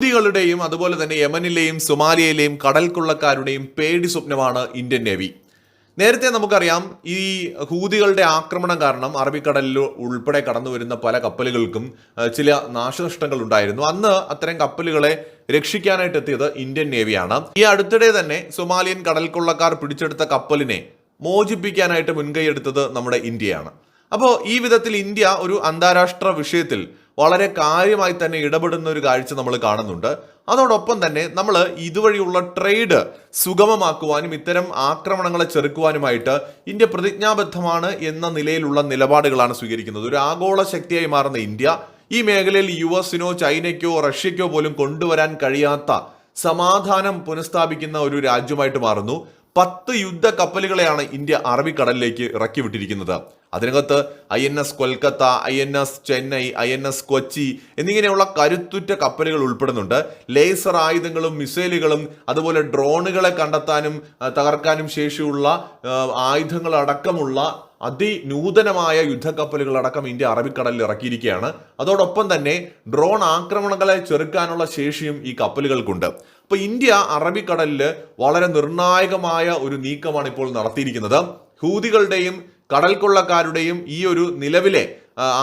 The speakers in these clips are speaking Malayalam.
ഹൂതികളുടെയും അതുപോലെ തന്നെ യമനിലെയും സൊമാലിയയിലെയും കടൽക്കൊള്ളക്കാരുടെയും പേടി സ്വപ്നമാണ് ഇന്ത്യൻ നേവി. നേരത്തെ നമുക്കറിയാം ഈ ഹൂതികളുടെ ആക്രമണം കാരണം അറബിക്കടലിൽ ഉൾപ്പെടെ കടന്നു വരുന്ന പല കപ്പലുകൾക്കും ചില നാശനഷ്ടങ്ങൾ ഉണ്ടായിരുന്നു. അന്ന് അത്തരം കപ്പലുകളെ രക്ഷിക്കാനായിട്ട് എത്തിയത് ഇന്ത്യൻ നേവിയാണ്. ഈ അടുത്തിടെ തന്നെ സൊമാലിയൻ കടൽക്കൊള്ളക്കാർ പിടിച്ചെടുത്ത കപ്പലിനെ മോചിപ്പിക്കാനായിട്ട് മുൻകൈയെടുത്തത് നമ്മുടെ ഇന്ത്യയാണ്. അപ്പോൾ ഈ വിധത്തിൽ ഇന്ത്യ ഒരു അന്താരാഷ്ട്ര വിഷയത്തിൽ വളരെ കാര്യമായി തന്നെ ഇടപെടുന്ന ഒരു കാഴ്ച നമ്മൾ കാണുന്നുണ്ട്. അതോടൊപ്പം തന്നെ നമ്മൾ ഇതുവഴിയുള്ള ട്രേഡ് സുഗമമാക്കുവാനും ഇത്തരം ആക്രമണങ്ങളെ ചെറുക്കുവാനുമായിട്ട് ഇന്ത്യ പ്രതിജ്ഞാബദ്ധമാണ് എന്ന നിലയിലുള്ള നിലപാടുകളാണ് സ്വീകരിക്കുന്നത്. ഒരു ആഗോള ശക്തിയായി മാറുന്ന ഇന്ത്യ ഈ മേഖലയിൽ യു എസിനോ ചൈനയ്ക്കോ റഷ്യയ്ക്കോ പോലും കൊണ്ടുവരാൻ കഴിയാത്ത സമാധാനം പുനഃസ്ഥാപിക്കുന്ന ഒരു രാജ്യമായിട്ട് മാറുന്നു. പത്ത് യുദ്ധ കപ്പലുകളെയാണ് ഇന്ത്യ അറബിക്കടലിലേക്ക് ഇറക്കി വിട്ടിരിക്കുന്നത് അതിനകത്ത് I N S Kolkata I N S Chennai I N S Kochi എന്നിങ്ങനെയുള്ള കരുത്തുറ്റ കപ്പലുകൾ ഉൾപ്പെടുന്നുണ്ട്. ലേസർ ആയുധങ്ങളും മിസൈലുകളും അതുപോലെ ഡ്രോണുകളെ കണ്ടെത്താനും തകർക്കാനും ശേഷിയുള്ള ആയുധങ്ങളടക്കമുള്ള അതിനൂതനമായ യുദ്ധക്കപ്പലുകളടക്കം ഇന്ത്യ അറബിക്കടലിൽ ഇറക്കിയിരിക്കുകയാണ്. അതോടൊപ്പം തന്നെ ഡ്രോൺ ആക്രമണങ്ങളെ ചെറുക്കാനുള്ള ശേഷിയും ഈ കപ്പലുകൾക്കുണ്ട്. അപ്പോൾ ഇന്ത്യ അറബിക്കടലിൽ വളരെ നിർണായകമായ ഒരു നീക്കമാണ് ഇപ്പോൾ നടത്തിയിരിക്കുന്നത്. ഹൂതികളുടെയും കടൽ കൊള്ളക്കാരുടെയും ഈ ഒരു നിലവിലെ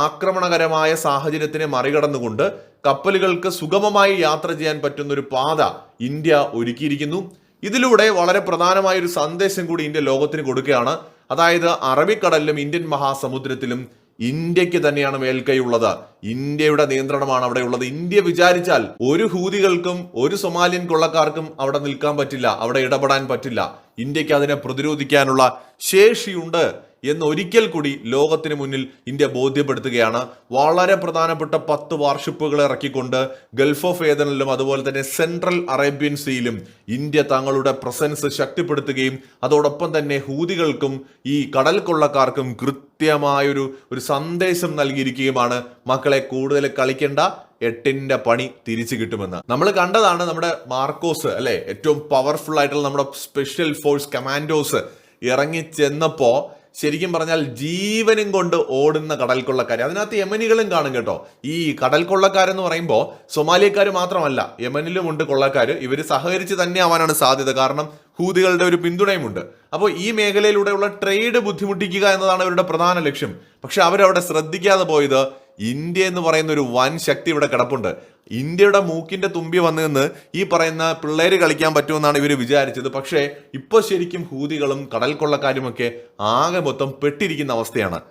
ആക്രമണകരമായ സാഹചര്യത്തിനെ മറികടന്നുകൊണ്ട് കപ്പലുകൾക്ക് സുഗമമായി യാത്ര ചെയ്യാൻ പറ്റുന്ന ഒരു പാത ഇന്ത്യ ഒരുക്കിയിരിക്കുന്നു. ഇതിലൂടെ വളരെ പ്രധാനമായ ഒരു സന്ദേശം കൂടി ഇന്ത്യ ലോകത്തിന് കൊടുക്കുകയാണ്. അതായത് അറബിക്കടലിലും ഇന്ത്യൻ മഹാസമുദ്രത്തിലും ഇന്ത്യയ്ക്ക് തന്നെയാണ് മേൽക്കൈയുള്ളത് ഇന്ത്യയുടെ നിയന്ത്രണമാണ് അവിടെ ഉള്ളത്. ഇന്ത്യ വിചാരിച്ചാൽ ഒരു ഹൂതികൾക്കും ഒരു സൊമാലിയൻ കൊള്ളക്കാർക്കും അവിടെ നിൽക്കാൻ പറ്റില്ല അവിടെ ഇടപെടാൻ പറ്റില്ല. ഇന്ത്യയ്ക്ക് അതിനെ പ്രതിരോധിക്കാനുള്ള ശേഷിയുണ്ട് എന്ന് ഒരിക്കൽ കൂടി ലോകത്തിന് മുന്നിൽ ഇന്ത്യ ബോധ്യപ്പെടുത്തുകയാണ്. വളരെ പ്രധാനപ്പെട്ട പത്ത് വാർഷിപ്പുകൾ ഇറക്കിക്കൊണ്ട് ഗൾഫ് ഓഫ് ഏതനിലും അതുപോലെ തന്നെ സെൻട്രൽ അറേബ്യൻ സീയിലും ഇന്ത്യ തങ്ങളുടെ പ്രസൻസ് ശക്തിപ്പെടുത്തുകയും അതോടൊപ്പം തന്നെ ഹൂതികൾക്കും ഈ കടൽ കൊള്ളക്കാർക്കും കൃത്യമായൊരു ഒരു സന്ദേശം നൽകിയിരിക്കുകയുമാണ് മക്കളെ കൂടുതൽ കളിക്കേണ്ട എട്ടിന്റെ പണി തിരിച്ചു കിട്ടുമെന്ന്. നമ്മൾ കണ്ടതാണ് നമ്മുടെ മാർക്കോസ് അല്ലെ? ഏറ്റവും പവർഫുൾ ആയിട്ടുള്ള നമ്മുടെ സ്പെഷ്യൽ ഫോഴ്സ് കമാൻഡോസ് ഇറങ്ങി ചെന്നപ്പോ ശരിക്കും പറഞ്ഞാൽ ജീവനും കൊണ്ട് ഓടുന്ന കടൽ കൊള്ളക്കാർ അതിനകത്ത് യമനികളും കാണും കേട്ടോ. ഈ കടൽ കൊള്ളക്കാരെന്ന് പറയുമ്പോൾ സൊമാലിയക്കാർ മാത്രമല്ല യമനിലും ഉണ്ട് കൊള്ളക്കാർ ഇവർ സഹകരിച്ച് തന്നെ ആവാനാണ് സാധ്യത. കാരണം ഹൂതികളുടെ ഒരു പിന്തുണയുമുണ്ട്. അപ്പോൾ ഈ മേഖലയിലൂടെയുള്ള ട്രേഡ് ബുദ്ധിമുട്ടിക്കുക എന്നതാണ് അവരുടെ പ്രധാന ലക്ഷ്യം. പക്ഷെ അവരവിടെ ശ്രദ്ധിക്കാതെ പോയത് ഇന്ത്യ എന്ന് പറയുന്ന ഒരു വൻ ശക്തി ഇവിടെ കിടപ്പുണ്ട്. ഇന്ത്യയുടെ മൂക്കിന്റെ തുമ്പി വന്നു നിന്ന് ഈ പറയുന്ന പിള്ളേര് കളിക്കാൻ പറ്റുമെന്നാണ് ഇവർ വിചാരിച്ചത്. പക്ഷേ ഇപ്പോൾ ശരിക്കും ഹൂതികളും കടൽ കൊള്ളക്കാരുമൊക്കെ ആകെ മൊത്തം പെട്ടിരിക്കുന്ന അവസ്ഥയാണ്.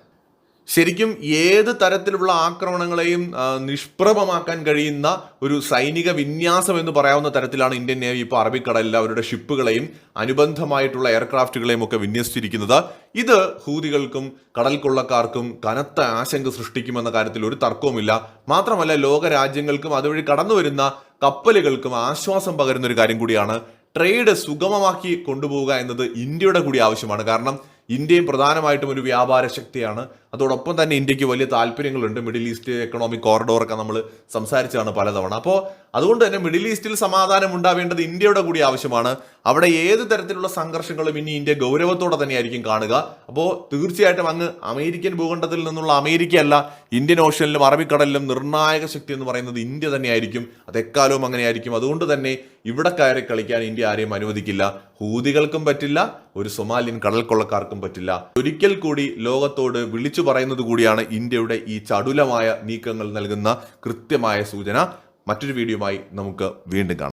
ശരിക്കും ഏത് തരത്തിലുള്ള ആക്രമണങ്ങളെയും നിഷ്പ്രഭമാക്കാൻ കഴിയുന്ന ഒരു സൈനിക വിന്യാസം എന്ന് പറയാവുന്ന തരത്തിലാണ് ഇന്ത്യൻ നേവി ഇപ്പോൾ അറബിക്കടലിൽ അവരുടെ ഷിപ്പുകളെയും അനുബന്ധമായിട്ടുള്ള എയർക്രാഫ്റ്റുകളെയും ഒക്കെ വിന്യസിച്ചിരിക്കുന്നത്. ഇത് ഹൂതികൾക്കും കടൽ കൊള്ളക്കാർക്കും കനത്ത ആശങ്ക സൃഷ്ടിക്കുമെന്ന കാര്യത്തിൽ ഒരു തർക്കവുമില്ല. മാത്രമല്ല ലോക രാജ്യങ്ങൾക്കും അതുവഴി കടന്നു വരുന്ന കപ്പലുകൾക്കും ആശ്വാസം പകരുന്ന ഒരു കാര്യം കൂടിയാണ്. ട്രേഡ് സുഗമമാക്കി കൊണ്ടുപോവുക എന്നത് ഇന്ത്യയുടെ കൂടി ആവശ്യമാണ്. കാരണം ഇന്ത്യയും പ്രധാനമായിട്ടും ഒരു വ്യാപാര ശക്തിയാണ് അതോടൊപ്പം തന്നെ ഇന്ത്യയ്ക്ക് വലിയ താല്പര്യങ്ങളുണ്ട്. മിഡിൽ ഈസ്റ്റ് എക്കണോമിക് കോറിഡോർ ഒക്കെ നമ്മൾ സംസാരിച്ചതാണ് പലതവണ. അപ്പോൾ അതുകൊണ്ട് തന്നെ മിഡിൽ ഈസ്റ്റിൽ സമാധാനം ഉണ്ടാവേണ്ടത് ഇന്ത്യയുടെ കൂടി ആവശ്യമാണ്. അവിടെ ഏത് തരത്തിലുള്ള സംഘർഷങ്ങളും ഇനി ഇന്ത്യ ഗൗരവത്തോടെ തന്നെയായിരിക്കും കാണുക. അപ്പോൾ തീർച്ചയായിട്ടും അങ്ങ് അമേരിക്കൻ ഭൂഖണ്ഡത്തിൽ നിന്നുള്ള അമേരിക്കയല്ല ഇന്ത്യൻ ഓഷ്യനിലും അറബിക്കടലിലും നിർണായക ശക്തി എന്ന് പറയുന്നത് ഇന്ത്യ തന്നെയായിരിക്കും. അത് എക്കാലവും അങ്ങനെയായിരിക്കും. അതുകൊണ്ട് തന്നെ ഇവിടെ കയറി കളിക്കാൻ ഇന്ത്യ ആരെയും അനുവദിക്കില്ല. ഹൂതികൾക്കും പറ്റില്ല ഒരു സൊമാലിയൻ കടൽ കൊള്ളക്കാർക്കും പറ്റില്ല. ഒരിക്കൽ കൂടി ലോകത്തോട് വിളിച്ചു പറയുന്നത് കൂടിയാണ് ഇന്ത്യയുടെ ഈ ചടുലമായ നീക്കങ്ങൾ നൽകുന്ന കൃത്യമായ സൂചന. മറ്റൊരു വീഡിയോയുമായി നമുക്ക് വീണ്ടും കാണാം.